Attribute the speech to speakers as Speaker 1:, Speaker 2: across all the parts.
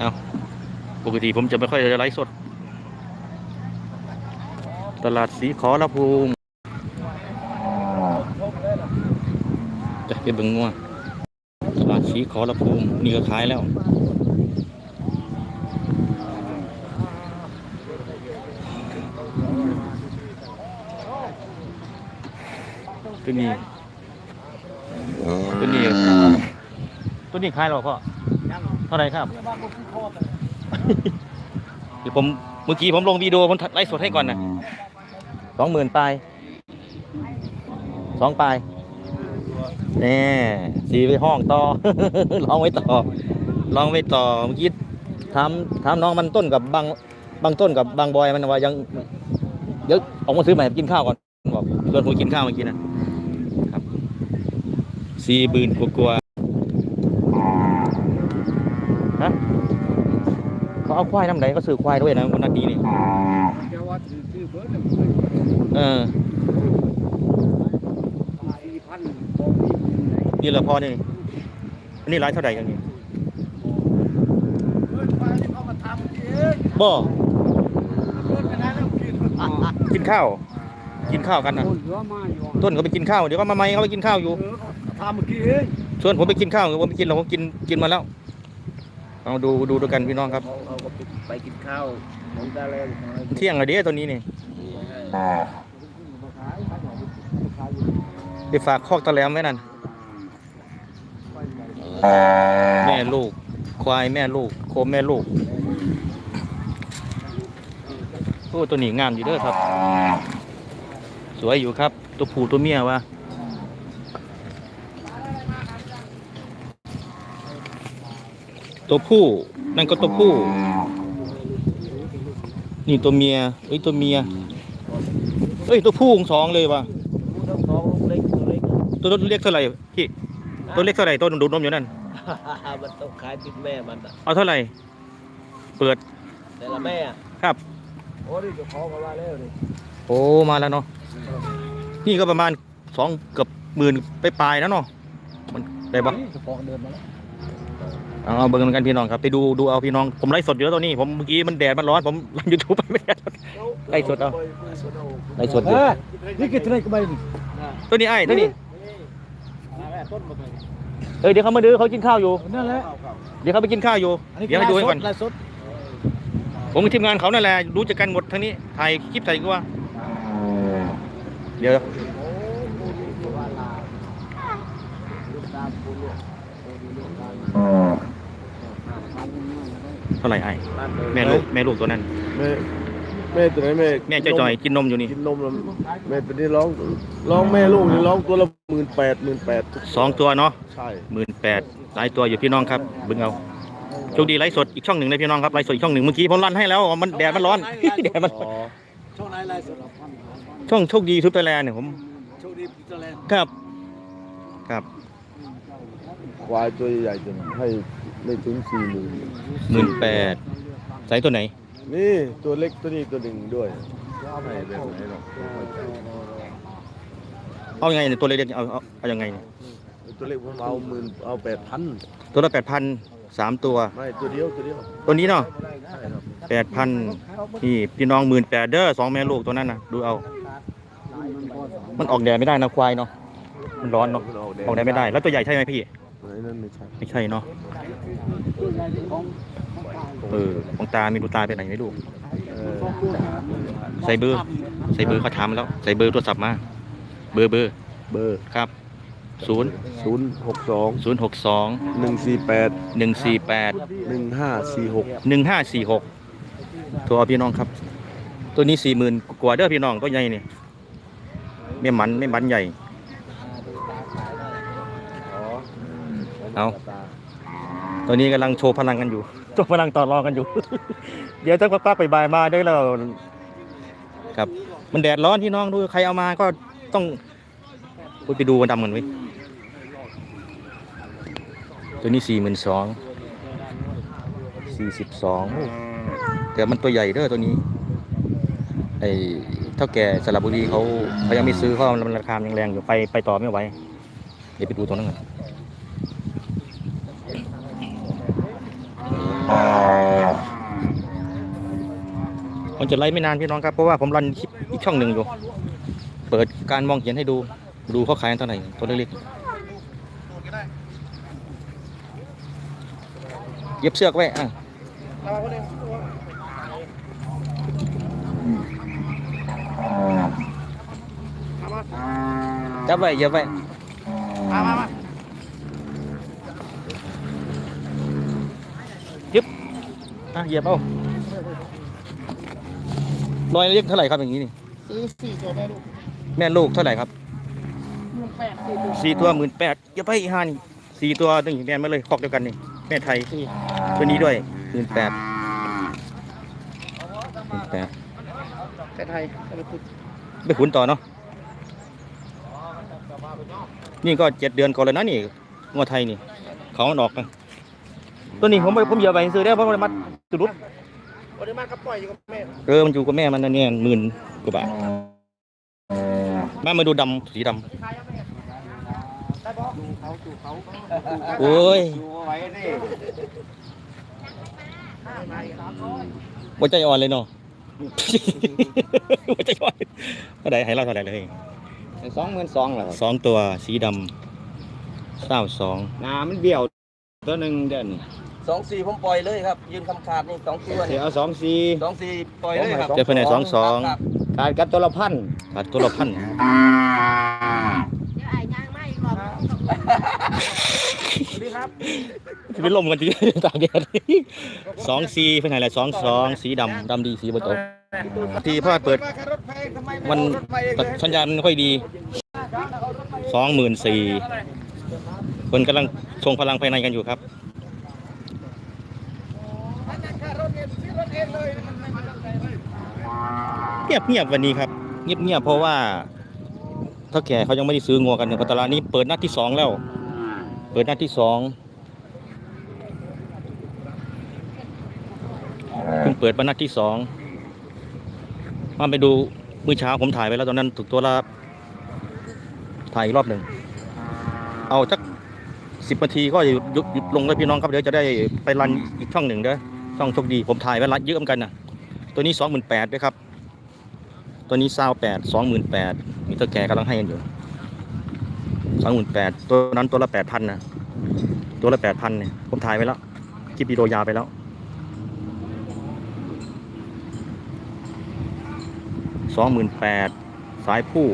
Speaker 1: เอาปกติผมจะไม่ค่อยจะไลฟ์สด ตลาดสีขอระภูมิจะไปเบิ่งงัวตลาดสีขอระภูมินี่ก็ขายแล้วตัวนี้ตัวนี้ตัวนี้ขายหรอพ่อ เท่าไหร่ครับ เดี๋ยวผมเมื่อกี้ผมลงวิดีโอผมไลฟ์สดให้ก่อนนะสองหมื่นปลายสองปลายแน่สีไปห้องต่อ ลองไว้ต่อ ลองไว้ต่อเมื่อกี้ถามถามน้องมันต้นกับบางบางต้นกับบางบอยมันว่ายังเดี๋ยวออกมาซื้อใหม่กินข้าวก่อนบอกชวนผมกินข้าวเมื่อกี้นะครับสี่บืนกลัวๆฮะ เขาเอาควายน้ำไหนก็ซื้อควายด้วยนะวันนั้นดีนี่
Speaker 2: เดี๋ยวว่าถือชื่อเบิร์ดเลย
Speaker 1: เออ
Speaker 2: สี่พันบอกที่ไหน
Speaker 1: นี่ละพอนี่อันนี้ร้ายเท่าไหร่กันนี่
Speaker 2: เบิร์ดไปที่เขามาทำเอง
Speaker 1: บ่
Speaker 2: เบิร์ดไปไหนแล้วกิน
Speaker 1: กินข้าว กินข้าวกันนะ
Speaker 2: คนเหลือมาอยู่
Speaker 1: ต้นเขาไปกินข้าวเดี๋ยวก็มาไม่เขาไปกินข้าวอยู่
Speaker 2: เออเขาทำเมื่อกี้เอง
Speaker 1: ชวนผมไปกินข้าวผมไปกินแล้วผมกินกินมาแล้ว เอาดูดูดูกันพี่น้องครับ
Speaker 2: เขาก็ไปกินข้าวของตาแรงขอะไร
Speaker 1: เที่ยงอะเด้ตัวนี้นี่ไปฝากคอกตะแหลมไว้นั่นแม่ลูก ควายแม่ลูก โคมแม่ลูกโอ้ตัวนี้งามอยู่เด้อครับ สวยอยู่ครับ ตัวผู้ตัวเมียวะ ตัวผู้นั่นก็ตัวผู้ นี่ตัวเมียเอ้ยตัวเมียเอ้ยตัวผู้ของสองเลยวะ
Speaker 2: ผู้ทั้งสองเล็กตัวเล็ก
Speaker 1: ตัวตัวเล็กเท่าไหร่พี่ตัวเล็กเท่าไหร่ตัวดูดนมอยู่นั่น
Speaker 2: มันต้องขายติดแม่มันอะ
Speaker 1: เอาเท่าไหร่ เปิด
Speaker 2: แต่ละแม่อะ
Speaker 1: ครับ
Speaker 2: โอ้นี่เจะของเขาว่าแล้วนี่
Speaker 1: โอ้มาแล้วเนาะนี่ก็ประมาณสองเกือบหมื่นไปปลายๆนะเนาะมันได้ปะ
Speaker 2: เจะของเดินมาแล้ว
Speaker 1: เอาเอาเบิ่งกันพี่น้องครับไปดูดูเอาพี่น้องผมไลฟ์สดอยู่แล้วตอนนี้ผมเมื่อกี้มันแดดมันร้อนผมไลฟ์ยูทูบไปไม่ได้ไล่สดเอาไลฟ์สดอยู่
Speaker 2: นี่กี่ตัวไหนก็ไม่นี่
Speaker 1: ตัวนี้ไอ้ตัวนี้
Speaker 2: ต้นมาเลย
Speaker 1: เอ้ยเดี๋ยวเขามาดูเขากินข้าวอยู่
Speaker 2: นั่นแหละ
Speaker 1: เดี๋ยวเขาไปกินข้าวอยู่เดี๋ยวให้ดูให้ก่อน
Speaker 2: ไล่สด
Speaker 1: ผมกับทีมงานเขานั่นแหละรู้จักกันหมดทั้งนี้ถ่ายคลิปใส่ก็ว่า เดี๋ยว เท่าไหร่ไอ้แม่ลูกแม่ลูกตัวนั้น
Speaker 3: แม่แม่ตัวไหนแม่
Speaker 1: แม่เจ้าจอยกินนมอยู่นี่
Speaker 3: กินนมแล้วแม่ตัวนี้ร้องร้องแม่ลูกนี่ร้องตัวละหมื่นแปดหมื่นแปด
Speaker 1: สองตัวเนาะ
Speaker 3: ใช่
Speaker 1: หมื่นแปดหลายตัวอยู่พี่น้องครับเบิ่งเอาโชคดีไลฟ์สดอีกช่องหนึ่งเลยพี่น้องครับไลฟ์สดอีกช่องหนึ่งเมื่อกี้ผมรันให้แล้วมันแดดมันร้อน แดดมัน
Speaker 3: อ๋อ
Speaker 2: ช่วงไหนไล่สด
Speaker 1: ช่องโชคดีทุบไทยแลนด์เนี่ยผม
Speaker 2: โชคดีพิจารณา
Speaker 1: ครับ ครับ
Speaker 3: ควายตัวใหญ่จนให้ ไม่ถึงสี่หมื่น
Speaker 1: หมื่นแปดใส่ตัวไหน
Speaker 3: นี่ตัวเล็กตัวนี้ตัวหนึ่งด้วยให้แบบไหนหรอก
Speaker 1: เอายังไงเนี่ยตัวเล็กๆเอาเอาเอายังไงเนี่ย
Speaker 3: ตัวเล็กผมเอาหมื่นเอาแปดพัน
Speaker 1: ตัวละแปดพันสามตัว
Speaker 3: ไม่ตัวเดียวตัวเดียว
Speaker 1: ตัวนี้เนาะ
Speaker 3: ใช่ครับ
Speaker 1: แปดพันนี่พี่น้องหมื่นแปดเด้อสองแม่ลูกตัวนั้นนะดูเอา มันออกแดดไม่ได้นะควายเนาะมันร้อนเนาะออกแดดไม่ได้ แล้วตัวใหญ่ใช่ไหมพี่
Speaker 3: ไหนนั่นไม่ใช่
Speaker 1: ไม่ใช่เนาะ เออของตามีดูตาไปไหนไม่รู้
Speaker 3: เออ
Speaker 1: ใส่เบอร์ ใส่เบอร์เขาถามมาแล้ว ใส่เบอร์โทรศัพท์มา เบอร์เบอร์
Speaker 3: เบอร์
Speaker 1: ครับศูนย์
Speaker 3: ศูนย์หกสอง
Speaker 1: ศูนย์หกสอง
Speaker 3: หนึ่งสี่แปด
Speaker 1: หนึ่งสี่แปด
Speaker 3: หนึ่งห้าสี่หก
Speaker 1: หนึ่งห้าสี่หกตัวเอาพี่น้องครับ ตัวนี้สี่หมื่นกว่าเด้อพี่น้องตัวใหญ่นี่ไม่มันไม่มันใหญ่เอา ตอนนี้กำลังโชว์พลังกันอยู่โชว์พลังต่อรองกันอยู่ เดี๋ยวถ้าปักไปบายมาได้แล้วครับ มันแดดร้อนพี่น้องดูใครเอามาก็ต้องไปดูวันดำกันไว้ยตัวนี้สี่หมื่นสองสี่สิบสองแต่มันตัวใหญ่เด้อตัวนี้ไอ้เท่าแก่สระบุรีเขาเขายังไม่ซื้อเขามันราคายังแรงอยู่ไปไปต่อไม่ไหวเดี๋ยวไปดูตรงนั้นก่อน มันจะไล่ไม่นานพี่น้องครับ เพราะว่าผมรันคลิปอีกช่องหนึ่งอยู่ เปิดการมองเห็นให้ดู ดูเขาขายเท่าไหร่ตัวเล็กๆเย็บเสือกไว้อะจับไว้เย็บไว้ยึบอะเหยียบเอา ลอยเรียกเท่าไหร่ครับอย่างนี้นี่
Speaker 4: ซื้อสี่ตัวได้ลูก
Speaker 1: แม่ลูกเท่าไหร่ครับ
Speaker 4: หมื่นแปดสี่ตัว
Speaker 1: สี่ตัวหมื่นแปดอย่าไปอีห้านี่สี่ตัวตึงแม่มาเลยคอกเดียวกันนี่แม่ไทยตัวนี้ด้วยหมื่นแปดหมื่นแปด
Speaker 4: แต่ไทยแต่ละคุณ
Speaker 1: ไปขุนต่อเนาะนี่ก็เจ็ดเดือนก่อนเลยนะนี่งวดไทยนี่เขามันออกนะตัวนี้ผมไปผมเหยียบไปซื้อได้เพราะมันมัดสุดุด
Speaker 4: ปริมาณก็ปล่อยอยู่กับแม่
Speaker 1: เออมันอยู่กับแม่มันนะเนี่ยหมื่นกว่าบาทมามาดูดำสีด
Speaker 4: ได้บอกดูเขาดูเขาำ
Speaker 1: โอ้ย
Speaker 4: ดูไว้นี่
Speaker 1: หัวใจอ่อนเลยเนาะหัวใจอ่อนเท่าไหร่ให้เราเท่าไหร่เลย
Speaker 4: สองหมื่นสองเหรอ
Speaker 1: สองตัวสีดำเศร้าสอง
Speaker 4: งามันเบี้ยวตัวหนึ่งเด่น
Speaker 2: สองสี่ผมปล่อยเลยครับ ยืนคำขาดนี่สองตัว
Speaker 4: เดี๋ยวเอาสองสี่
Speaker 2: สองสี่ปล่อยเลยครับ
Speaker 1: เจะภายในสองสอง
Speaker 2: ครับ
Speaker 4: ขาดกันตัวละพัน
Speaker 1: ขาดตัวละพัน
Speaker 5: เดี๋ยวไอ้ย่างไม่หรอก
Speaker 1: จะไปลมกันที ตากแดดสองสีภายในอะไรสองสองสีดำดำดีสีบนโต๊ะทีเพราะว่าเปิดมันสัญญาณมันไม่ค่อยดีสองหมื่นสี่คนกำลังทรงพลังภายในกันอยู่ครับ งียบเงียบวันนี้ครับเงียบเงียบเพราะว่าถ้าแก่เขายังไม่ได้ซื้องัวกันเนี่ยเพราะตลาดนี้เปิดนัดที่สองแล้ว เปิดนัดที่สองเพิ่งเปิดมานัดที่สองมาไปดูมื้อเช้าผมถ่ายไปแล้วตอนนั้นถูกตัวละถ่ายอีกรอบหนึ่ง เอาสักสิบนาทีก็หยุดหยุดหยุดลงแล้วพี่น้องครับเดี๋ยวจะได้ไปรันอีกช่องหนึ่งเด้อช่องโชคดีผมถ่ายไว้รันเยอะเหมือนกันนะตัวนี้สองหมื่นแปดด้วยครับ ตัวนี้เศร้าแปดสองหมื่นแปดมีตัวแก่กำลังให้กันอยู่สองหมื่นแปดตัวนั้นตัวละแปดพันนะตัวละแปดพันเนี่ยผมถ่ายไว้แล้วคลิปวิดีโอยาวไปแล้วสองหมื่นแปดสายผู้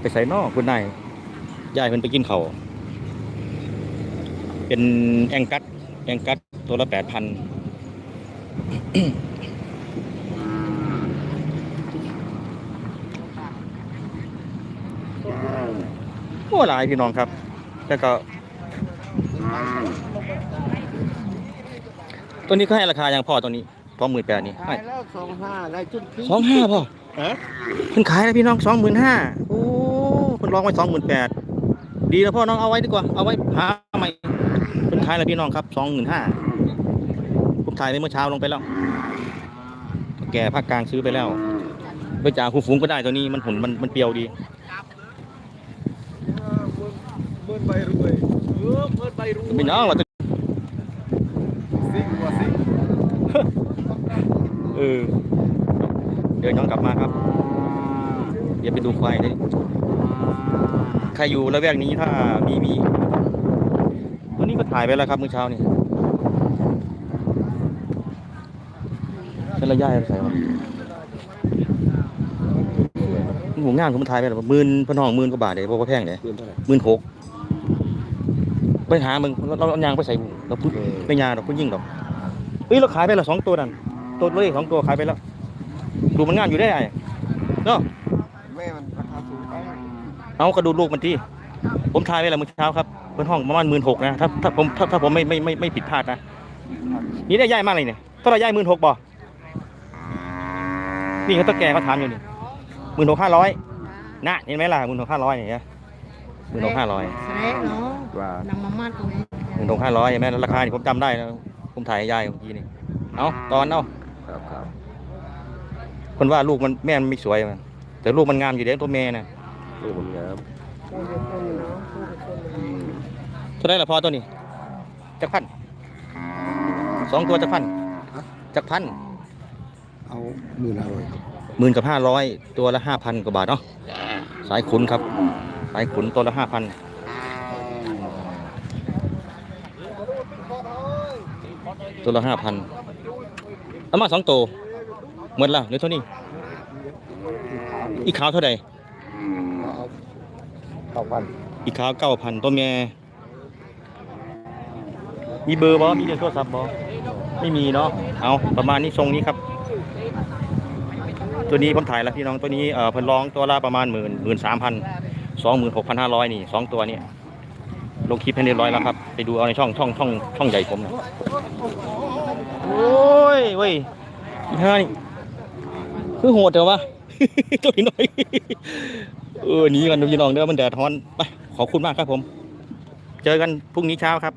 Speaker 1: ไปใส่นอกคุณนายยายเพิ่นไปกินเขาเป็นแองกัดแองกัดตัวละแปดพัน หลายพี่น้องครับ แล้วก็ตัวนี้เขาให้ราคาอย่างพอตัวนี้พอหมื่นแปดนี่ให้
Speaker 4: ขายแล้วสองห้าได้จุดที่
Speaker 1: สองห้าพอ
Speaker 4: ฮะ
Speaker 1: เพิ่นขายแล้วพี่น้องสองหมื่นห้าโอ้เพิ่นลองไว้สองหมื่นแปดดีแล้วพ่อน้องเอาไว้ดีกว่าเอาไว้หาใหม่เพิ่นขายแล้วพี่น้องครับสองหมื่นห้าผมถ่ายไปเมื่อเช้าลงไปแล้ว แก่ภาคกลางซื้อไปแล้วไปจ่าคูฟุ้งก็ได้ตัวนี้มันหุ่นมันมันเปรียวดี
Speaker 3: เมื่อใบรวย
Speaker 2: เออเปิดใบรู้
Speaker 1: พี่น้องว่า
Speaker 3: ซิ่งกว่าซิ่ง
Speaker 1: เออเดินย้อนกลับมาครับเดี๋ยวไปดูควายเลยใครอยู่ละแวกนี้ถ้ามีมีตัวนี้ก็ถ่ายไปแล้วครับเมื่อเช้านี่เป็นระยะอะไรใส่วะหมูงามผมถ่ายไปแล้วหมื่นพันห้องหมื่นกว่าบาทเลยเพราะว่าแพงเลย
Speaker 3: เดือนเท่าไหร่
Speaker 1: หมื่นหก ไปหามึงเราเราเอายางไปใส่เราพูด
Speaker 3: เออ
Speaker 1: ไม่ยางเราพูดยิ่งหรอกเฮ้ยเราขายไปแล้วสองตัวนั่นตัวเลขสองตัวขายไปแล้วดูมันงามอยู่ได้ไงเนาะ
Speaker 3: แม่มันราคาสูงไป
Speaker 1: เอากระดูลูกมันที่ผมทายไปแล้วเมื่อเช้าครับเพื่อนห้องประมาณหมื่นหกนะถ้าถ้าผมถ้าถ้าผมไม่ไม่ไม่ไม่ผิดพลาดนะนี่ได้ย่ายมากเลยเนี่ยเท่าไหรย่ายหมื่นหกบ่นี่เขาตะแก่เขาถามอยู่นี่หมื่นหกห้าร้อยนะเห็นไหมล่ะหมื่นหกห้าร้อยเนี่ยหมื่นหกห้าร้อย
Speaker 5: แสดงเนาะ
Speaker 3: ว่า
Speaker 5: นำมามาดตรงนี้
Speaker 1: หมื่นหกห้าร้อยเห็นไหมราคานี่ผมจำได้นะผมถ่ายให้ยายเมื่อกี้นี่เอาตอนเอา
Speaker 3: ครับครับ
Speaker 1: คนว่าลูกมันแม่มันไม่สวยมันแต่ลูกมันงามอยู่เด้ตัวแม่นะ
Speaker 3: ลูกมันงาม
Speaker 5: เราอยู่คนเนาะผู้เป็นคนเนาะ
Speaker 1: เท่าไหรละพอตัวนี้จักพันสองตัวจักพันจักพัน
Speaker 3: เอาหมื่นห้าร้อย
Speaker 1: หมื่นกับห้าร้อยตัวละห้าพันกว่าบาทเนาะสายขุนครับ สายขุนตัวละห้าพัน ตัวละห้าพันเอามาสองตัวหมดละเหลือเท่านี้ อีกขาวเท่าไหร่
Speaker 3: เก้าพัน
Speaker 1: อีกขาวเก้าพันตัวแม่มีเบอร์บอมีเบอร์โทรศัพท์บอไม่มีเนาะเอาประมาณนี้ทรงนี้ครับ ตัวนี้ผมถ่ายแล้วพี่น้องตัวนี้เออเพิ่นร้องตัวละประมาณหมื่นหมื่นสามพันสองหมื่นหกพันห้าร้อยนี่สองตัวนี้ ลงคลิปให้เรียบร้อยแล้วครับ ไปดูเอาในช่องช่องช่องช่องใหญ่ผมนะโอ้ยเว้ยอีห่านี่คือโหดเดี๋ยววะตัวน้อยเออหนีกันดูพี่น้องเด้อมันแดดร้อนไปขอบคุณมากครับผม เจอกันพรุ่งนี้เช้าครับ